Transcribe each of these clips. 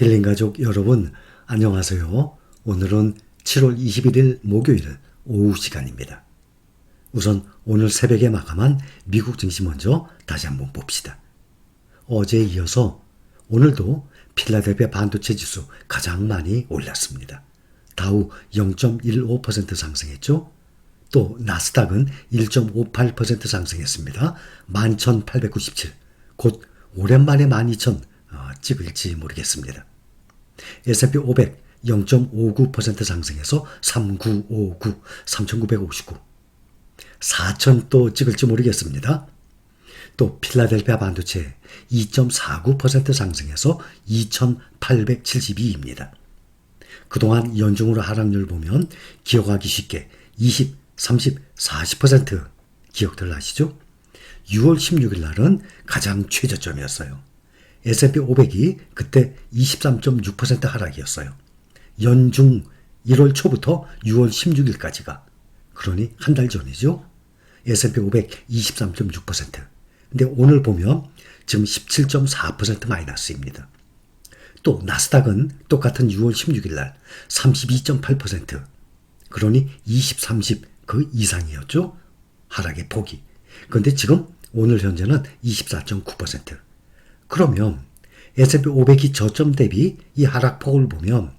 힐링 가족 여러분, 안녕하세요. 오늘은 7월 21일 목요일 오후 시간입니다. 우선 오늘 새벽에 마감한 미국 증시 먼저 다시 한번 봅시다. 어제에 이어서 오늘도 필라델피아 반도체 지수 가장 많이 올랐습니다. 다우 0.15% 상승했죠. 또 나스닥은 1.58% 상승했습니다. 11,897. 곧 오랜만에 12,000 어, 찍을지 모르겠습니다. S&P 500 0.59% 상승해서 3959, 3959. 4,000또 찍을지 모르겠습니다. 또 필라델피아 반도체 2.49% 상승해서 2,872입니다. 그동안 연중으로 하락률 보면 기억하기 쉽게 20, 30, 40% 기억들 나시죠? 6월 16일 날은 가장 최저점이었어요. S&P 500이 그때 23.6% 하락이었어요. 연중 1월 초부터 6월 16일까지가 그러니 한 달 전이죠. S&P 500 23.6%. 근데 오늘 보면 지금 17.4% 마이너스입니다. 또 나스닥은 똑같은 6월 16일 날 32.8%. 그러니 20, 30 그 이상이었죠. 하락의 폭이. 그런데 지금 오늘 현재는 24.9%. 그러면 S&P 500이 저점 대비 이 하락폭을 보면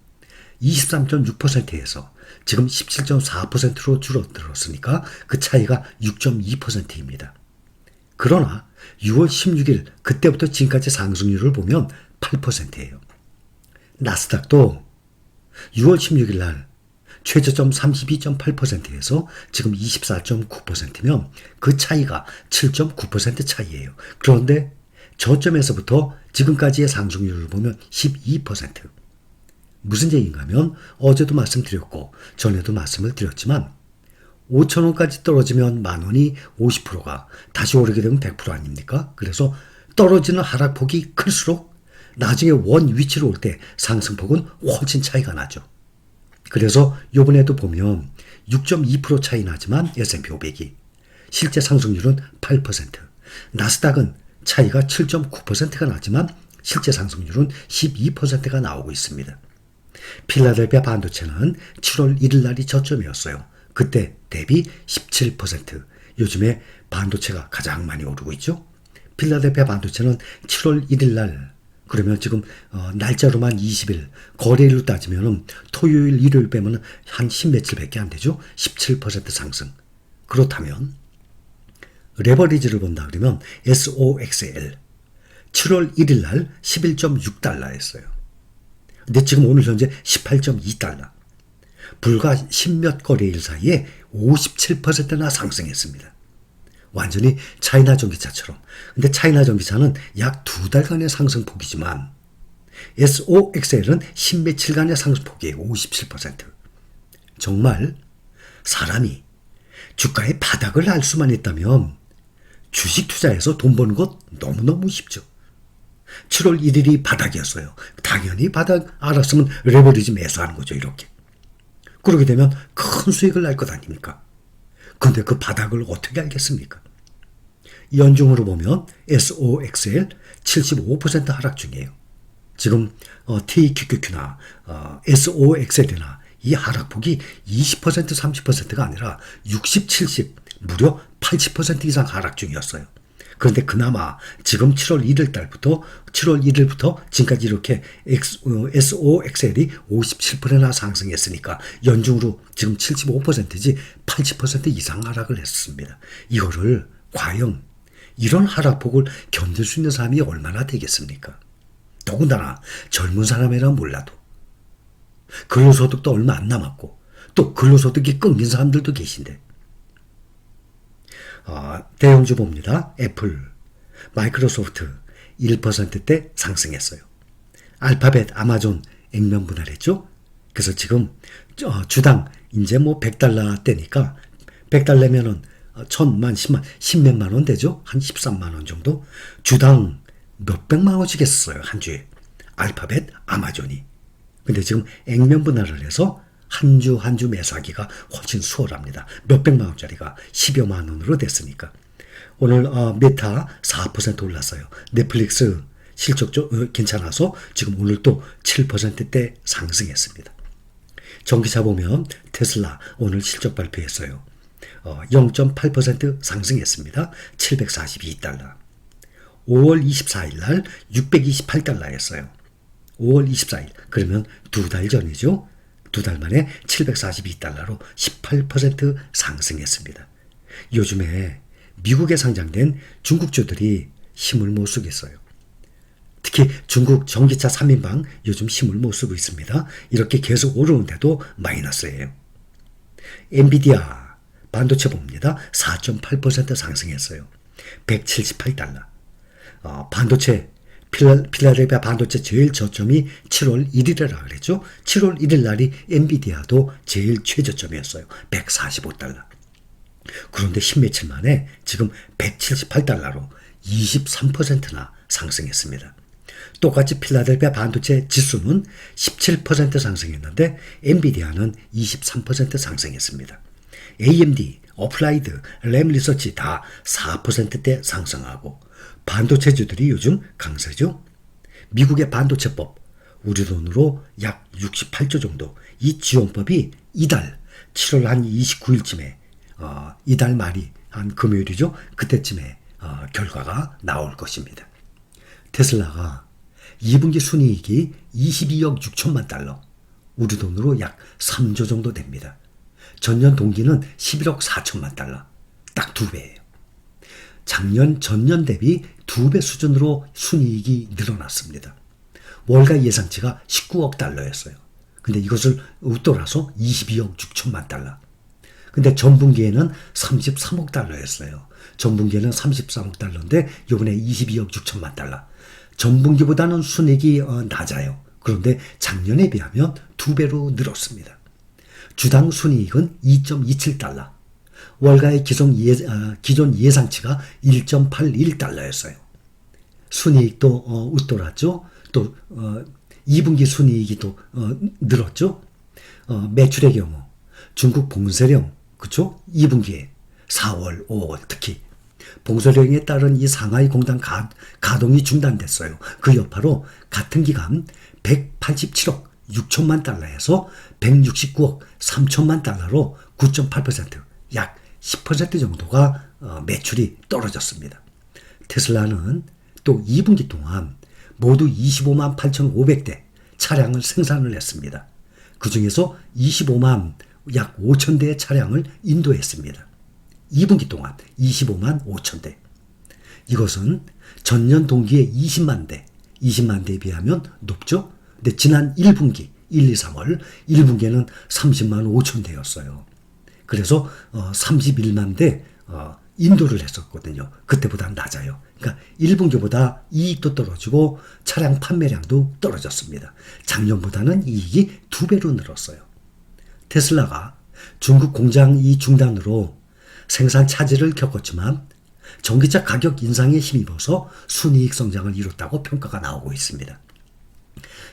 23.6%에서 지금 17.4%로 줄어들었으니까 그 차이가 6.2%입니다. 그러나 6월 16일 그때부터 지금까지 상승률을 보면 8%예요. 나스닥도 6월 16일 날 최저점 32.8%에서 지금 24.9%면 그 차이가 7.9% 차이예요. 그런데 저점에서부터 지금까지의 상승률을 보면 12%. 무슨 얘기인가 하면 어제도 말씀드렸고 전에도 말씀을 드렸지만 5천원까지 떨어지면 만원이 50%가 다시 오르게 되면 100% 아닙니까? 그래서 떨어지는 하락폭이 클수록 나중에 원 위치로 올 때 상승폭은 훨씬 차이가 나죠. 그래서 요번에도 보면 6.2% 차이 나지만 S&P 500이 실제 상승률은 8%, 나스닥은 차이가 7.9%가 나지만 실제 상승률은 12%가 나오고 있습니다. 필라델피아 반도체는 7월 1일 날이 저점이었어요. 그때 대비 17%. 요즘에 반도체가 가장 많이 오르고 있죠. 필라델피아 반도체는 7월 1일 날 그러면 지금 어, 날짜로만 20일 거래일로 따지면 토요일 일요일 빼면 한 10 며칠밖에 안 되죠. 17% 상승. 그렇다면 레버리지를 본다 그러면 SOXL 7월 1일 날 11.6달러였어요. 근데 지금 오늘 현재 18.2달러. 불과 10몇 거래일 사이에 57%나 상승했습니다. 완전히 차이나 전기차처럼. 근데 차이나 전기차는 약 두 달간의 상승폭이지만 SOXL은 10며칠간의 상승폭이에요. 57%. 정말 사람이 주가의 바닥을 알 수만 있다면 주식 투자해서 돈 버는 것 너무너무 쉽죠. 7월 1일이 바닥이었어요. 당연히 바닥 알았으면 레버리지 매수하는 거죠, 이렇게. 그러게 되면 큰 수익을 날 것 아닙니까? 근데 그 바닥을 어떻게 알겠습니까? 연중으로 보면 SOXL 75% 하락 중이에요. 지금 어, TQQQ나 어, SOXL이나 이 하락폭이 20% 30%가 아니라 60, 70 무려 80% 이상 하락 중이었어요. 그런데 그나마 지금 7월 1일 달부터 7월 1일부터 지금까지 이렇게 SOXL이 57%나 상승했으니까 연중으로 지금 75%지 80% 이상 하락을 했습니다. 이거를 과연 이런 하락폭을 견딜 수 있는 사람이 얼마나 되겠습니까? 더군다나 젊은 사람이라 몰라도 근로소득도 얼마 안 남았고 또 근로소득이 끊긴 사람들도 계신데 어, 대형주 봅니다. 애플, 마이크로소프트 1%대 상승했어요. 알파벳, 아마존 액면 분할했죠. 그래서 지금 어, 주당 이제 뭐 100달러 대니까 100달러면은 천만, 십만, 십몇만 원 되죠? 한 13만 원 정도? 주당 몇백만 원씩 했어요, 한 주에. 알파벳, 아마존이. 근데 지금 액면 분할을 해서 한 주 한 주 매수하기가 훨씬 수월합니다. 몇백만 원짜리가 10여만 원으로 됐으니까. 오늘 어, 메타 4% 올랐어요. 넷플릭스 실적 좀 어, 괜찮아서 지금 오늘 또 7%대 상승했습니다. 전기차 보면 테슬라 오늘 실적 발표했어요. 어, 0.8% 상승했습니다. 742달러. 5월 24일 날 628달러였어요. 5월 24일. 그러면 두 달 전이죠. 두 달 만에 742달러로 18% 상승했습니다. 요즘에 미국에 상장된 중국주들이 힘을 못 쓰겠어요. 특히 중국 전기차 3인방 요즘 힘을 못 쓰고 있습니다. 이렇게 계속 오르는데도 마이너스예요. 엔비디아 반도체 봅니다. 4.8% 상승했어요. 178달러. 어, 반도체 필라, 필라 델피아 반도체 제일 저점이 7월 1일이라 그랬죠. 7월 1일 날이 엔비디아도 제일 최저점이었어요. 145달러. 그런데 10며칠 만에 지금 178달러로 23%나 상승했습니다. 똑같이 필라델피아 반도체 지수는 17% 상승했는데 엔비디아는 23% 상승했습니다. AMD, 어플라이드, 램 리서치 다 4%대 상승하고 반도체주들이 요즘 강세죠. 미국의 반도체법 우리 돈으로 약 68조 정도 이 지원법이 이달 7월 한 29일쯤에 어, 이달 말이 한 금요일이죠. 그때쯤에 어, 결과가 나올 것입니다. 테슬라가 2분기 순이익이 22억 6천만 달러 우리 돈으로 약 3조 정도 됩니다. 전년 동기는 11억 4천만 달러. 딱 두 배예요. 작년 전년 대비 두 배 수준으로 순이익이 늘어났습니다. 월가 예상치가 19억 달러였어요. 근데 이것을 웃돌아서 22억 6천만 달러. 근데 전분기에는 33억 달러였어요. 전분기에는 33억 달러인데 요번에 22억 6천만 달러. 전분기보다는 순이익이 어, 낮아요. 그런데 작년에 비하면 두 배로 늘었습니다. 주당 순이익은 2.27달러. 월가의 기존, 예, 아, 기존 예상치가 1.81달러였어요. 순이익도 어, 웃돌았죠. 또 어, 2분기 순이익이 또 어, 늘었죠. 어, 매출의 경우 중국 봉쇄령 그쵸? 2분기에 4월, 5월 특히 봉쇄령에 따른 이 상하이 공단 가, 가동이 중단됐어요. 그 여파로 같은 기간 187억 6천만 달러에서 169억 3천만 달러로 9.8% 약 10% 정도가 어, 매출이 떨어졌습니다. 테슬라는 또 2분기 동안 모두 25만 8,500대 차량을 생산을 했습니다. 그 중에서 25만 약 5천 대의 차량을 인도했습니다. 2분기 동안 25만 5천 대. 이것은 전년 동기의 20만 대, 20만 대에 비하면 높죠? 근데 지난 1분기 1, 2, 3월 1분기에는 30만 5천 대였어요. 그래서 어, 31만 대 어, 인도를 했었거든요. 그때보다 낮아요. 그러니까 1분기보다 이익도 떨어지고 차량 판매량도 떨어졌습니다. 작년보다는 이익이 두 배로 늘었어요. 테슬라가 중국 공장 이 중단으로 생산 차질을 겪었지만 전기차 가격 인상에 힘입어서 순이익 성장을 이뤘다고 평가가 나오고 있습니다.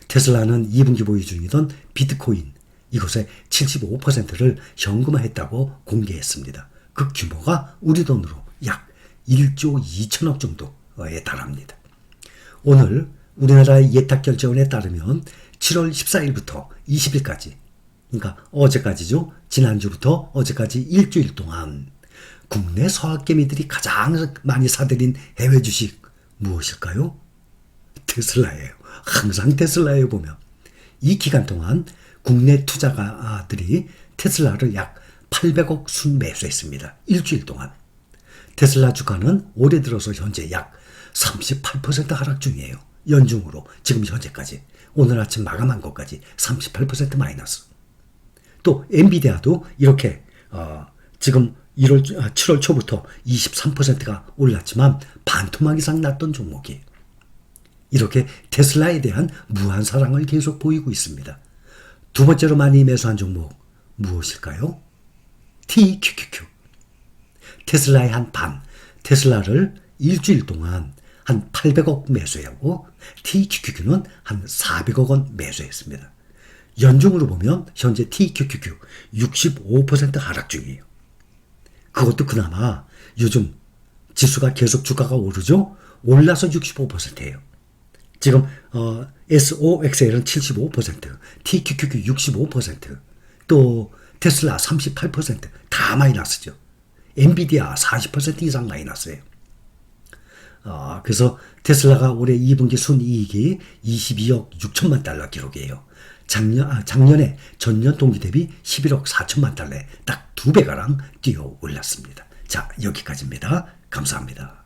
테슬라는 2분기 보유 중이던 비트코인 이것의 75%를 현금화했다고 공개했습니다. 그 규모가 우리 돈으로 약 1조 2천억 정도에 달합니다. 오늘 우리나라의 예탁결제원에 따르면 7월 14일부터 20일까지 그러니까 어제까지죠. 지난주부터 어제까지 일주일 동안 국내 서학개미들이 가장 많이 사들인 해외 주식 무엇일까요? 테슬라예요. 항상 테슬라에 보면 이 기간 동안 국내 투자가들이 테슬라를 약 800억 순 매수했습니다. 일주일 동안. 테슬라 주가는 올해 들어서 현재 약 38% 하락 중이에요. 연중으로 지금 현재까지 오늘 아침 마감한 것까지 38% 마이너스. 또 엔비디아도 이렇게 어, 지금 1월 7월 아, 초부터 23%가 올랐지만 반토막 이상 났던 종목이에요. 이렇게 테슬라에 대한 무한 사랑을 계속 보이고 있습니다. 두 번째로 많이 매수한 종목 무엇일까요? TQQQ. 테슬라의 한 반, 테슬라를 일주일 동안 한 800억 매수하고 TQQQ는 한 400억 원 매수했습니다. 연중으로 보면 현재 TQQQ 65% 하락 중이에요. 그것도 그나마 요즘 지수가 계속 주가가 오르죠? 올라서 65%예요. 지금 어, SOXL은 75%, TQQQ 65%, 또 테슬라 38%다 마이너스죠. 엔비디아 40% 이상 마이너스예요. 어, 그래서 테슬라가 올해 2분기 순이익이 22억 6천만 달러 기록이에요. 작년, 아, 작년에 전년 동기 대비 11억 4천만 달러에 딱 두 배가량 뛰어 올랐습니다. 자, 여기까지입니다. 감사합니다.